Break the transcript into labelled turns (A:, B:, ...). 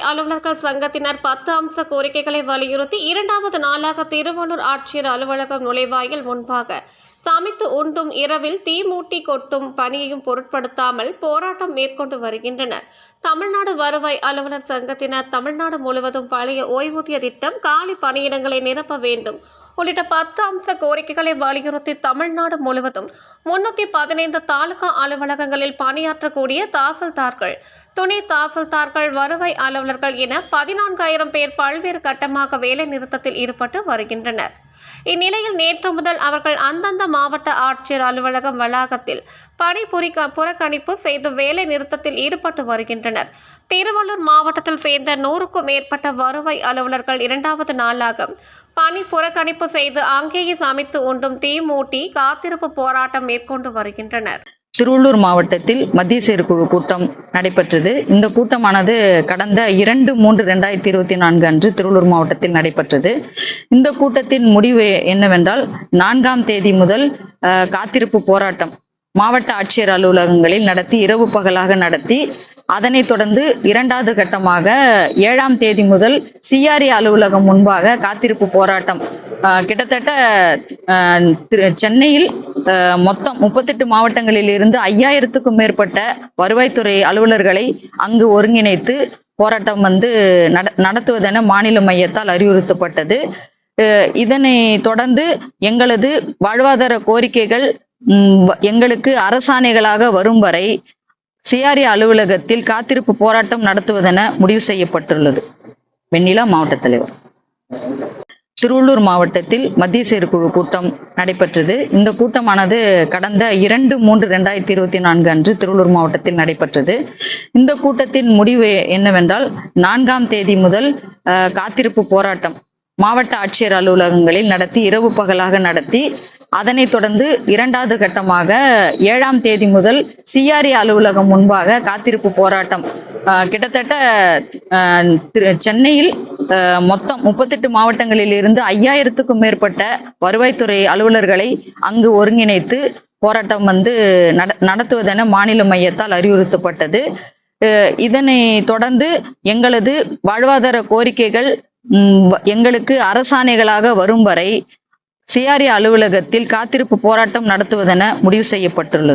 A: அலுவலர்கள் சங்கத்தினர் பத்து அம்ச கோரிக்கைகளை வலியுறுத்தி இரண்டாவது நாளாக திருவள்ளூர் ஆட்சியர் அலுவலகம் நுழைவாயில் முன்பாக சமைத்து உண்டும் இரவில் தீ மூட்டி கொட்டும் பணியையும் பொருட்படுத்தாமல் போராட்டம் மேற்கொண்டு வருகின்றனர். தமிழ்நாடு வருவாய் அலுவலர் சங்கத்தினர் தமிழ்நாடு முழுவதும் பழைய ஓய்வூதிய திட்டம் காலி பணியிடங்களை நிரப்ப வேண்டும். உள்ளிட்ட பத்து அம்ச கோரிக்கைகளை வலியுறுத்தி தமிழ்நாடு முழுவதும் முன்னூற்றி பதினைந்து தாலுகா அலுவலகங்களில் பணியாற்றக்கூடிய தாசில்தார்கள் துணை தாசில்தார்கள் வருவாய் அலுவலர்கள் என பதினான்காயிரம் பேர் பல்வேறு கட்டமாக வேலை நிறுத்தத்தில் ஈடுபட்டு வருகின்றனர். இந்நிலையில் நேற்று முதல் அவர்கள் அந்தந்த மாவட்ட ஆட்சியர் அலுவலகம் வளாகத்தில் பணிபுரிக்க புறக்கணிப்பு செய்து வேலை நிறுத்தத்தில் ஈடுபட்டு வருகின்றனர். திருவள்ளூர் மாவட்டத்தில் சேர்ந்த நூறுக்கும் மேற்பட்ட வருவாய் அலுவலர்கள் இரண்டாவது நாளாக பணி புறக்கணிப்பு செய்து அங்கேயே சமைத்து உண்டும் தீ மூட்டி காத்திருப்பு போராட்டம் மேற்கொண்டு வருகின்றனர்.
B: திருவள்ளூர் மாவட்டத்தில் மத்திய செயற்குழு கூட்டம் நடைபெற்றது. இந்த கூட்டமானது கடந்த இரண்டு மூன்று ரெண்டாயிரத்தி இருபத்தி நான்கு அன்று திருவள்ளூர் மாவட்டத்தில் நடைபெற்றது. இந்த கூட்டத்தின் முடிவு என்னவென்றால் நான்காம் தேதி முதல் காத்திருப்பு போராட்டம் மாவட்ட ஆட்சியர் அலுவலகங்களில் நடத்தி இரவு பகலாக நடத்தி அதனைத் தொடர்ந்து இரண்டாவது கட்டமாக ஏழாம் தேதி முதல் சிஆர்ஏ அலுவலகம் முன்பாக காத்திருப்பு போராட்டம் கிட்டத்தட்ட திரு- சென்னையில் மொத்தம் முப்பத்தெட்டு மாவட்டங்களில் இருந்து ஐயாயிரத்துக்கும் மேற்பட்ட வருவாய்த்துறை அலுவலர்களை அங்கு ஒருங்கிணைத்து போராட்டம் வந்து நட நடத்துவதென மாநில மையத்தால் அறிவுறுத்தப்பட்டது. இதனை தொடர்ந்து எங்களது வாழ்வாதார கோரிக்கைகள் எங்களுக்கு அரசாணைகளாக வரும் வரை சிஆர்ஏ அலுவலகத்தில் காத்திருப்பு போராட்டம் நடத்துவதென முடிவு செய்யப்பட்டுள்ளது. வெண்ணிலா மாவட்ட தலைவர். திருவள்ளூர் மாவட்டத்தில் மத்திய செயற்குழு கூட்டம் நடைபெற்றது. இந்த கூட்டமானது கடந்த இரண்டு மூன்று ரெண்டாயிரத்தி இருபத்தி நான்கு அன்று திருவள்ளூர் மாவட்டத்தில் நடைபெற்றது. இந்த கூட்டத்தின் முடிவு என்னவென்றால் நான்காம் தேதி முதல் காத்திருப்பு போராட்டம் மாவட்ட ஆட்சியர் அலுவலகங்களில் நடத்தி இரவு பகலாக நடத்தி அதனைத் தொடர்ந்து இரண்டாவது கட்டமாக ஏழாம் தேதி முதல் சிஆர்இ அலுவலகம் முன்பாக காத்திருப்பு போராட்டம் கிட்டத்தட்ட திரு- சென்னையில் மொத்தம் முப்பத்தெட்டு மாவட்டங்களில் இருந்து ஐயாயிரத்துக்கும் மேற்பட்ட வருவாய்த்துறை அலுவலர்களை அங்கு ஒருங்கிணைத்து போராட்டம் வந்து நட நடத்துவதென மாநில மையத்தால் அறிவுறுத்தப்பட்டது. இதனை தொடர்ந்து எங்களது வாழ்வாதார கோரிக்கைகள் வ- எங்களுக்கு அரசாணைகளாக வரும் வரை சிஆர்ஏ அலுவலகத்தில் காத்திருப்பு போராட்டம் நடத்துவதென முடிவு செய்யப்பட்டுள்ளது.